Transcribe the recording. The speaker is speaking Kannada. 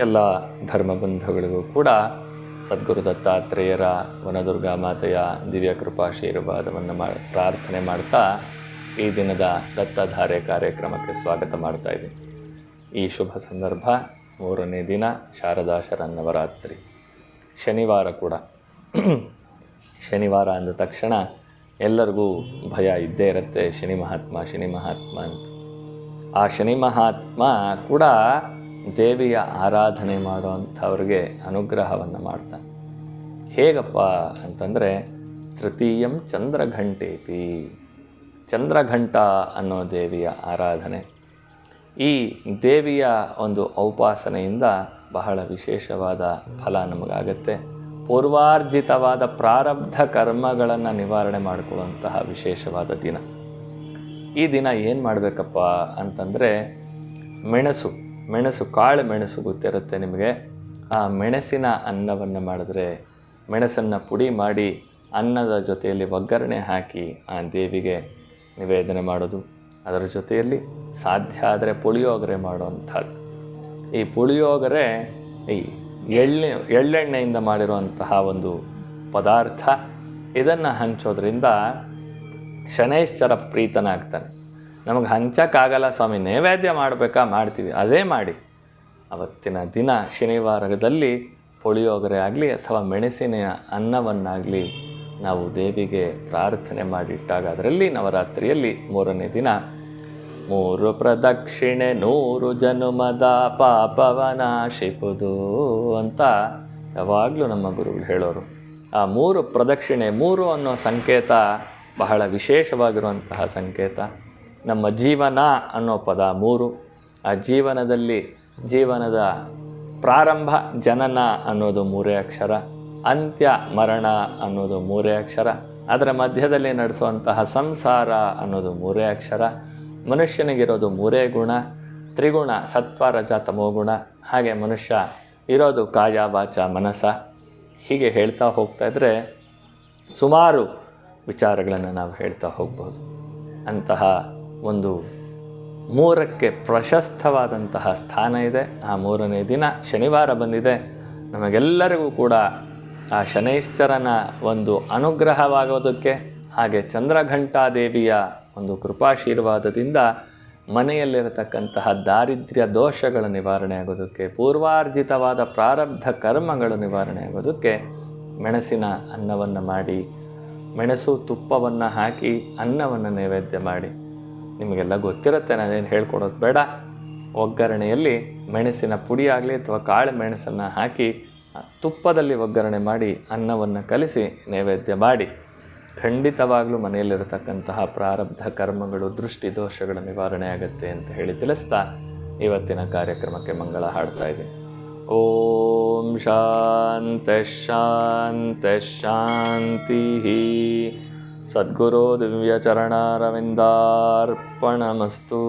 ಎಲ್ಲ ಧರ್ಮ ಬಂಧುಗಳಿಗೂ ಕೂಡ ಸದ್ಗುರು ದತ್ತಾತ್ರೇಯರ ವನದುರ್ಗಾ ಮಾತೆಯ ದಿವ್ಯ ಕೃಪಾಶೀರ್ವಾದವನ್ನು ಮಾ, ಪ್ರಾರ್ಥನೆ ಮಾಡ್ತಾ ಈ ದಿನದ ದತ್ತಧಾರೆ ಕಾರ್ಯಕ್ರಮಕ್ಕೆ ಸ್ವಾಗತ ಮಾಡ್ತಾ ಇದ್ದೀನಿ. ಈ ಶುಭ ಸಂದರ್ಭ ಮೂರನೇ ದಿನ ಶಾರದಾ ಶರನ್ನವರಾತ್ರಿ ಶನಿವಾರ ಕೂಡ. ಶನಿವಾರ ಅಂದ ತಕ್ಷಣ ಎಲ್ಲರಿಗೂ ಭಯ ಇದ್ದೇ ಇರುತ್ತೆ, ಶನಿ ಮಹಾತ್ಮ ಶನಿ ಮಹಾತ್ಮ ಅಂತ. ಆ ಶನಿ ಮಹಾತ್ಮ ಕೂಡ ದೇವಿಯ ಆರಾಧನೆ ಮಾಡುವಂಥವ್ರಿಗೆ ಅನುಗ್ರಹವನ್ನು ಮಾಡ್ತಾನೆ. ಹೇಗಪ್ಪ ಅಂತಂದರೆ, ತೃತೀಯಂ ಚಂದ್ರಘಂಟೇತಿ. ಚಂದ್ರಘಂಟ ಅನ್ನೋ ದೇವಿಯ ಆರಾಧನೆ. ಈ ದೇವಿಯ ಒಂದು ಔಪಾಸನೆಯಿಂದ ಬಹಳ ವಿಶೇಷವಾದ ಫಲ ನಮಗಾಗತ್ತೆ. ಪೂರ್ವಾರ್ಜಿತವಾದ ಪ್ರಾರಬ್ಧ ಕರ್ಮಗಳನ್ನು ನಿವಾರಣೆ ಮಾಡಿಕೊಳ್ಳುವಂತಹ ವಿಶೇಷವಾದ ದಿನ. ಈ ದಿನ ಏನು ಮಾಡಬೇಕಪ್ಪ ಅಂತಂದರೆ, ಮೆಣಸು. ಮೆಣಸು, ಕಾಳು ಮೆಣಸು ಗೊತ್ತಿರುತ್ತೆ ನಿಮಗೆ. ಆ ಮೆಣಸಿನ ಅನ್ನವನ್ನು ಮಾಡಿದ್ರೆ ಮೆಣಸನ್ನು ಪುಡಿ ಮಾಡಿ ಅನ್ನದ ಜೊತೆಯಲ್ಲಿ ಒಗ್ಗರಣೆ ಹಾಕಿ ಆ ದೇವಿಗೆ ನಿವೇದನೆ ಮಾಡೋದು. ಅದರ ಜೊತೆಯಲ್ಲಿ ಸಾಧ್ಯ ಆದರೆ ಪುಳಿಯೋಗರೆ ಮಾಡುವಂಥದ್ದು. ಈ ಪುಳಿಯೋಗರೆ ಈ ಎಳ್ಳೆ, ಎಳ್ಳೆಣ್ಣೆಯಿಂದ ಮಾಡಿರುವಂತಹ ಒಂದು ಪದಾರ್ಥ. ಇದನ್ನು ಹಂಚೋದ್ರಿಂದ ಶನೈಶ್ಚರ ಪ್ರೀತನಾಗ್ತಾನೆ. ನಮಗೆ ಹಂಚಕ್ಕಾಗಲ್ಲ ಸ್ವಾಮಿ, ನೈವೇದ್ಯ ಮಾಡಬೇಕಾ ಮಾಡ್ತೀವಿ, ಅದೇ ಮಾಡಿ. ಅವತ್ತಿನ ದಿನ ಶನಿವಾರದಲ್ಲಿ ಪುಳಿಯೋಗರೆ ಆಗಲಿ ಅಥವಾ ಮೆಣಸಿನ ಅನ್ನವನ್ನಾಗಲಿ ನಾವು ದೇವಿಗೆ ಪ್ರಾರ್ಥನೆ ಮಾಡಿಟ್ಟಾಗ ಅದರಲ್ಲಿ ನವರಾತ್ರಿಯಲ್ಲಿ ಮೂರನೇ ದಿನ ಮೂರು ಪ್ರದಕ್ಷಿಣೆ, ನೂರು ಜನುಮದ ಪಾಪವನಾಶಿಪುದು ಅಂತ ಯಾವಾಗಲೂ ನಮ್ಮ ಗುರುಗಳು ಹೇಳೋರು. ಆ ಮೂರು ಪ್ರದಕ್ಷಿಣೆ, ಮೂರು ಅನ್ನೋ ಸಂಕೇತ ಬಹಳ ವಿಶೇಷವಾಗಿರುವಂತಹ ಸಂಕೇತ. ನಮ್ಮ ಜೀವನ ಅನ್ನೋ ಪದ ಮೂರು. ಆ ಜೀವನದಲ್ಲಿ ಜೀವನದ ಪ್ರಾರಂಭ ಜನನ ಅನ್ನೋದು ಮೂರೇ ಅಕ್ಷರ, ಅಂತ್ಯ ಮರಣ ಅನ್ನೋದು ಮೂರೇ ಅಕ್ಷರ, ಅದರ ಮಧ್ಯದಲ್ಲಿ ನಡೆಸುವಂತಹ ಸಂಸಾರ ಅನ್ನೋದು ಮೂರೇ ಅಕ್ಷರ, ಮನುಷ್ಯನಿಗಿರೋದು ಮೂರೇ ಗುಣ, ತ್ರಿಗುಣ ಸತ್ವ ರಜ ತಮೋಗುಣ, ಹಾಗೆ ಮನುಷ್ಯ ಇರೋದು ಕಾಯ ವಾಚ ಮನಸ. ಹೀಗೆ ಹೇಳ್ತಾ ಹೋಗ್ತಾ ಇದ್ದರೆ ಸುಮಾರು ವಿಚಾರಗಳನ್ನು ನಾವು ಹೇಳ್ತಾ ಹೋಗ್ಬೋದು. ಅಂತಹ ಒಂದು ಮೂರಕ್ಕೆ ಪ್ರಶಸ್ತವಾದಂತಹ ಸ್ಥಾನ ಇದೆ. ಆ ಮೂರನೇ ದಿನ ಶನಿವಾರ ಬಂದಿದೆ. ನಮಗೆಲ್ಲರಿಗೂ ಕೂಡ ಆ ಶನೈಶ್ಚರನ ಒಂದು ಅನುಗ್ರಹವಾಗೋದಕ್ಕೆ, ಹಾಗೆ ಚಂದ್ರಘಂಟಾದೇವಿಯ ಒಂದು ಕೃಪಾಶೀರ್ವಾದದಿಂದ ಮನೆಯಲ್ಲಿರತಕ್ಕಂತಹ ದಾರಿದ್ರ್ಯ ದೋಷಗಳ ನಿವಾರಣೆ ಆಗೋದಕ್ಕೆ, ಪೂರ್ವಾರ್ಜಿತವಾದ ಪ್ರಾರಬ್ಧ ಕರ್ಮಗಳು ನಿವಾರಣೆ ಆಗೋದಕ್ಕೆ ಮೆಣಸಿನ ಅನ್ನವನ್ನು ಮಾಡಿ, ಮೆಣಸು ತುಪ್ಪವನ್ನು ಹಾಕಿ ಅನ್ನವನ್ನು ನೈವೇದ್ಯ ಮಾಡಿ ನಿಮಗೆಲ್ಲ ಗೊತ್ತಿರುತ್ತೆ, ನಾನೇನು ಹೇಳ್ಕೊಡೋದು ಬೇಡ. ಒಗ್ಗರಣೆಯಲ್ಲಿ ಮೆಣಸಿನ ಪುಡಿ ಆಗಲಿ ಅಥವಾ ಕಾಳು ಮೆಣಸನ್ನು ಹಾಕಿ ತುಪ್ಪದಲ್ಲಿ ಒಗ್ಗರಣೆ ಮಾಡಿ ಅನ್ನವನ್ನು ಕಲಿಸಿ ನೈವೇದ್ಯ ಮಾಡಿ. ಖಂಡಿತವಾಗಲೂ ಮನೆಯಲ್ಲಿರತಕ್ಕಂತಹ ಪ್ರಾರಬ್ಧ ಕರ್ಮಗಳು, ದೃಷ್ಟಿ ದೋಷಗಳ ನಿವಾರಣೆ ಆಗುತ್ತೆ ಅಂತ ಹೇಳಿ ತಿಳಿಸ್ತಾ ಇವತ್ತಿನ ಕಾರ್ಯಕ್ರಮಕ್ಕೆ ಮಂಗಳ ಹಾಡ್ತಾ ಇದೆ ಓಂ ಶಾಂತ ಶಾಂತ ಶಾಂತಿ சத்குரு திவ்ய சரணாரவிந்தார்ப்பணமஸ்து.